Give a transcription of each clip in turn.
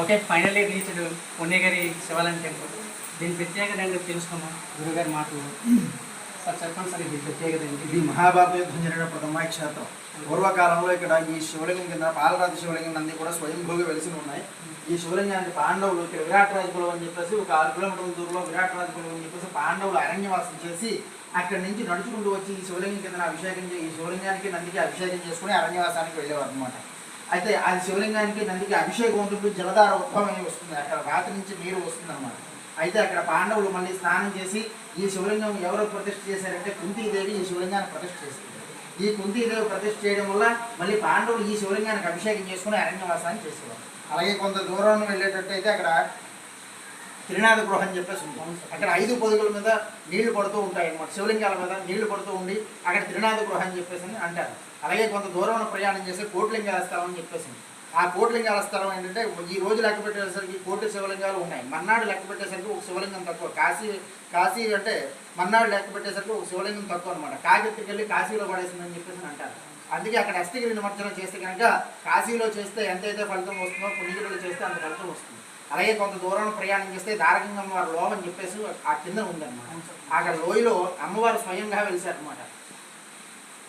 Okay finally reached Punyagiri శివాలయం temple దీని ప్రత్యేకత ఏంటో తెలుసుకున్నాం గురుగారి మాటలు సార్ చెప్పండి సార్ ఇది ప్రత్యేకత ఏంటి? ఇది మహాభారత యుద్ధం జరిగిన ప్రథమ క్షేత్రం. పూర్వకాలంలో ఇక్కడ ఈ శివలింగం కింద పాలరాజు శివలింగం నంది కూడా స్వయంభూగా వెలిసి ఉన్నాయి. ఈ శివలింగానికి పాండవులు ఇక్కడ విరాట్ రాజకులం అని చెప్పేసి ఒక ఆరు కిలోమీటర్ల దూరంలో విరాట్ రాజకులం అని చెప్పేసి పాండవులు అరణ్యవాసం చేసి అక్కడి నుంచి నడుచుకుంటూ వచ్చి ఈ శివలింగం కింద అభిషేకం ఈ శివలింగానికి నందికి అభిషేకం చేసుకుని అరణ్యవాసానికి వెళ్ళేవారు అనమాట అయితే ఆ శివలింగానికి నందికి అభిషేకం ఉంటుంది జలధార ఉద్భవం వస్తుంది. అక్కడ రాత్రి నుంచి నీరు వస్తుంది అన్నమాట అయితే అక్కడ పాండవులు మళ్ళీ స్నానం చేసి ఈ శివలింగం ఎవరు ప్రతిష్ఠ చేశారంటే కుంతీదేవి ఈ శివలింగాన్ని ప్రతిష్ఠ చేసింది ఈ కుంతీదేవి ప్రతిష్ఠ చేయడం వల్ల మళ్ళీ పాండవులు ఈ శివలింగానికి అభిషేకం చేసుకుని అరణ్యవాసాన్ని చేసేవారు. అలాగే కొంత దూరం వెళ్ళేటట్టయితే అక్కడ త్రినాథ గృహం అని చెప్పేసి ఉంది. అక్కడ ఐదు పొదుగుల మీద నీళ్ళు పడుతూ ఉంటాయి అన్నమాట శివలింగాల మీద నీళ్ళు పడుతూ ఉండి అక్కడ త్రినాథ గృహం అని చెప్పేసి అని అంటారు. అలాగే కొంత దూరం ప్రయాణం చేసి కోట్లింగాల స్థలం అని చెప్పేసి ఆ కోట్లింగాల స్థలం ఏంటంటే ఈ రోజు లెక్క పెట్టేసరికి కోటి శివలింగాలు ఉన్నాయి. మన్నాడు లెక్క పెట్టేసరికి ఒక శివలింగం తక్కువ. కాశీ కాశీ అంటే మన్నాడు లెక్క పెట్టేసరికి ఒక శివలింగం తక్కువ అనమాట కాకెత్తికి వెళ్ళి కాశీలో పడేసిందని చెప్పేసి అంటారు. అందుకే అక్కడ అస్థిగిరి నిమజ్జనం చేస్తే కనుక కాశీలో చేస్తే ఎంతైతే ఫలితం వస్తుందో పుణ్యగిరిలో చేస్తే అంత ఫలితం వస్తుంది. అలాగే కొంత దూరం ప్రయాణం చేస్తే దారకంగా అమ్మవారు లోవని చెప్పేసి ఆ కింద ఉందన్నమాట. అక్కడ లోయలో అమ్మవారు స్వయంగా వెలిసారనమాట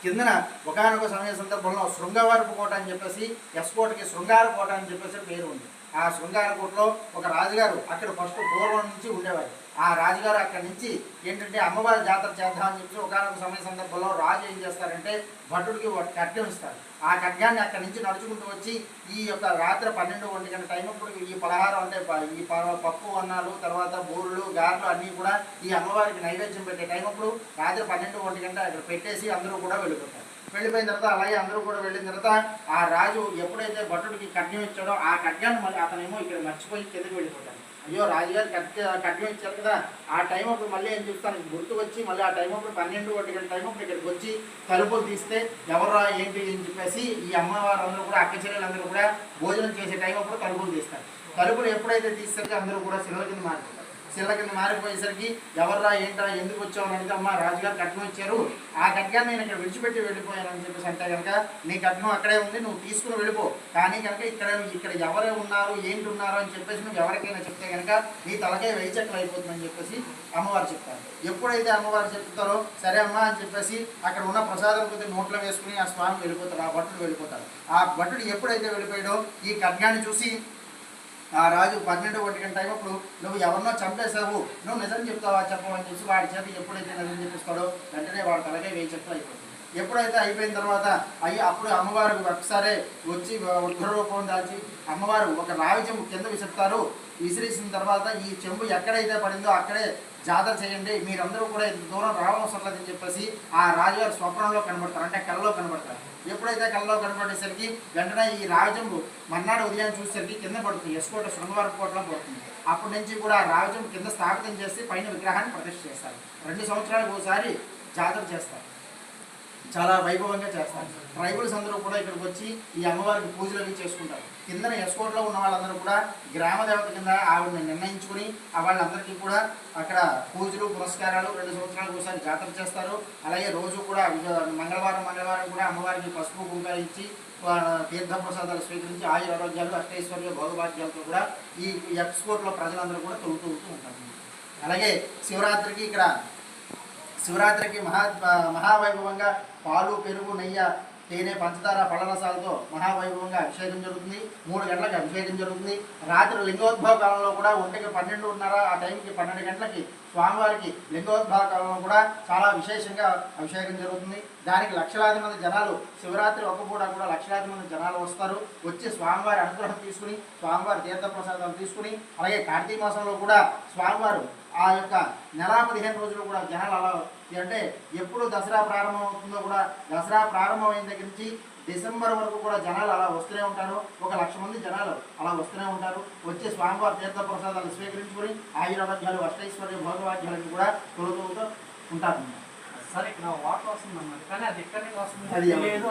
కిందన ఒకనొక సమయ సందర్భంలో శృంగవారపు కోట అని చెప్పేసి ఎస్కోటకి శృంగార కోట అని చెప్పేసి పేరు ఉంది. ఆ శృంగారపూర్లో ఒక రాజుగారు అక్కడ ఫస్ట్ పూర్వం నుంచి ఉండేవారు. ఆ రాజుగారు అక్కడి నుంచి ఏంటంటే అమ్మవారి జాతర చేద్దామని చెప్పి ఒకనొక సమయ సందర్భంలో రాజు ఏం చేస్తారంటే భటుడికి ఒక ఖడ్గం ఇస్తారు. ఆ ఖడ్గాన్ని అక్కడి నుంచి నడుచుకుంటూ వచ్చి ఈ యొక్క రాత్రి పన్నెండు ఒంటి గంట టైం అప్పుడు ఈ పలహారం అంటే ఈ పప్పు అన్నాలు తర్వాత బూరెలు గారెలు అన్నీ కూడా ఈ అమ్మవారికి నైవేద్యం పెట్టే టైం అప్పుడు రాత్రి పన్నెండు ఒంటి గంట అక్కడ పెట్టేసి అందరూ కూడా వెళ్ళిపోతారు. వెళ్ళిపోయిన తర్వాత అలాగే అందరూ కూడా వెళ్ళిన తర్వాత ఆ రాజు ఎప్పుడైతే భటుడికి కట్నం ఇచ్చాడో ఆ కట్యాన్ని మళ్ళీ అతనేమో ఇక్కడ మర్చిపోయి కిందకి వెళ్ళిపోతాడు. అయ్యో రాజుగారు కట్ కట్నం ఇచ్చారు కదా ఆ టైం అప్పుడు మళ్ళీ ఏం చెప్తాను గుర్తు వచ్చి మళ్ళీ ఆ టైం అప్పుడు పన్నెండు ఒకటి గంట టైం అప్పుడు ఇక్కడికి వచ్చి తలుపులు తీస్తే ఎవరా ఏంటి? అని చెప్పేసి ఈ అమ్మవారు అందరూ కూడా అక్క చెల్లెలందరూ కూడా భోజనం చేసే టైం అప్పుడు తలుపులు తీస్తారు. తలుపులు ఎప్పుడైతే తీస్తారో అందరూ కూడా సెలవు కింద మారిపోతారు. శిల కింద మారిపోయేసరికి ఎవర్రా ఏంట్రా ఎందుకు వచ్చావు అంటే అడిగితే అమ్మ రాజుగారు కట్నం ఇచ్చారు. ఆ కట్నాన్ని నేను ఇక్కడ విడిచిపెట్టి వెళ్ళిపోయాను అని చెప్పేసి అంటే కనుక నీ కట్నం అక్కడే ఉంది నువ్వు తీసుకుని వెళ్ళిపో. కానీ కనుక ఇక్కడ ఇక్కడ ఎవరే ఉన్నారు ఏంటి ఉన్నారు అని చెప్పేసి నువ్వు ఎవరికైనా చెప్తే కనుక నీ తలకే వెయ్యి అయిపోతుందని చెప్పేసి అమ్మవారు చెప్తారు. ఎప్పుడైతే అమ్మవారు చెప్తారో సరే అమ్మా అని చెప్పేసి అక్కడ ఉన్న ప్రసాదం కొద్ది నోట్లో వేసుకుని ఆ స్వామి వెళ్ళిపోతాడు ఆ భటుడు వెళ్ళిపోతాడు. ఆ భటుడు ఎప్పుడైతే వెళ్ళిపోయాడో ఈ కట్గాన్ని చూసి ఆ రాజు పన్నెండు ఒకటి గంట టైం నువ్వు ఎవరినో చంపేశావు. నువ్వు నిజం చెప్తావా చెప్పమని అని వాడి చేత ఎప్పుడైతే నిజం చెప్పిస్తాడో వెంటనే వాడు తలకే వేయి చెప్తా అయిపోతుంది. ఎప్పుడైతే అయిపోయిన తర్వాత అయ్యి అప్పుడు అమ్మవారు ఒకసారి వచ్చి ఉగ్రరూపం దాల్చి అమ్మవారు ఒక రావి చెంబు కింద విసురుతారు. విసిరేసిన తర్వాత ఈ చెంబు ఎక్కడైతే పడిందో అక్కడే జాతర చేయండి. మీరందరూ కూడా ఇంత దూరం రావడం లేదని చెప్పేసి ఆ రాజుగారు స్వప్నంలో కనబడతారు. అంటే కళ్ళలో కనబడతారు. ఎప్పుడైతే కళ్ళలో కనబడేసరికి వెంటనే ఈ రాజంబు మర్నాడు ఉదయం చూసేసరికి కింద పడుతుంది. ఎస్కోట శృంగవరం కోటలో పడుతుంది. అప్పటి నుంచి కూడా ఆ రాజం కింద స్థాపితం చేసి పైన విగ్రహాన్ని ప్రతిష్ఠ చేస్తారు. రెండు సంవత్సరాలకు ఒకసారి జాతర చేస్తారు. చాలా వైభవంగా చేస్తారు. ట్రైబల్స్ అందరూ కూడా ఇక్కడికి వచ్చి ఈ అమ్మవారికి పూజలు అవి చేసుకుంటారు కింద ఎస్కోట్లో ఉన్న వాళ్ళందరూ కూడా గ్రామ దేవత కింద ఆవిడని నిర్ణయించుకుని ఆ వాళ్ళందరికీ కూడా అక్కడ పూజలు పురస్కారాలు రెండు సంవత్సరాలకు ఒకసారి జాతర చేస్తారు. అలాగే రోజు కూడా మంగళవారం మంగళవారం కూడా అమ్మవారికి పసుపు కుంకాలు ఇచ్చి తీర్థప్రసాదాలు తీర్థ ప్రసాదాలు స్వీకరించి ఆయుర ఆరోగ్యాలు అష్టైశ్వర్య భోగభాగ్యాలతో కూడా ఈ ఎక్స్పోర్ట్లో ప్రజలందరూ కూడా తొలుతూ ఉంటారు. అలాగే శివరాత్రికి ఇక్కడ శివరాత్రికి మహా మహావైభవంగా పాలు పెరుగు నెయ్యి తేనె పంచదార పళ్ళరసాలతో మహావైభవంగా అభిషేకం జరుగుతుంది. మూడు గంటలకు అభిషేకం జరుగుతుంది. రాత్రి లింగోద్భవ కాలంలో కూడా ఒంటికి పన్నెండున్నర ఆ టైంకి పన్నెండు గంటలకి స్వామివారికి లింగోద్భవ కాలంలో కూడా చాలా విశేషంగా అభిషేకం జరుగుతుంది. దానికి లక్షలాది మంది జనాలు శివరాత్రి ఒక్క పూట కూడా లక్షలాది మంది జనాలు వస్తారు. వచ్చి స్వామివారి అనుగ్రహం తీసుకుని స్వామివారి తీర్థప్రసాదాలు తీసుకుని అలాగే కార్తీక మాసంలో కూడా స్వామివారు ఆ యొక్క నెల పదిహేను రోజులు కూడా జనాలు అలా అంటే ఎప్పుడు దసరా ప్రారంభం అవుతుందో కూడా దసరా ప్రారంభమైన దగ్గర నుంచి డిసెంబర్ వరకు కూడా జనాలు అలా వస్తూనే ఉంటారు. ఒక లక్ష మంది జనాలు అలా వస్తూనే ఉంటారు. వచ్చి స్వామివారి తీర్థ ప్రసాదాలు స్వీకరించుకొని ఆయురారోగ్యాలు అష్టైశ్వర్య భోగవాక్యాలను కూడా తొలుతూ ఉంటారు. సార్ ఇక్కడ వాటర్ వస్తుంది అన్నమాట. కానీ అది ఎక్కడి నుంచి వస్తుంది?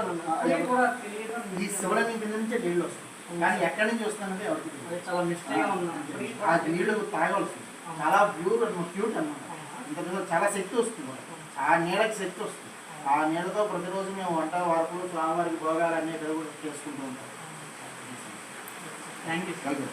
అన్నమాట. కూడా తెలియదు ఈ శివలింగం కింద నుంచే నీళ్ళు వస్తాయి. కానీ ఎక్కడి నుంచి ఎవరికి. అది చాలా మిస్టేక్గా ఉంది ఆ నీళ్ళు తాగవలసింది చాలా ప్యూర్ క్యూట్ అన్నమాట. ఇంత చాలా శక్తి వస్తుంది. ఆ నీళ్ళకి శక్తి వస్తుంది. ఆ నీళ్ళతో ప్రతిరోజు మేము వంట వార్పులు స్వామివారికి భోగాలు అన్నీ పెరుగు చేసుకుంటూ ఉంటాం. Thank you sir thank you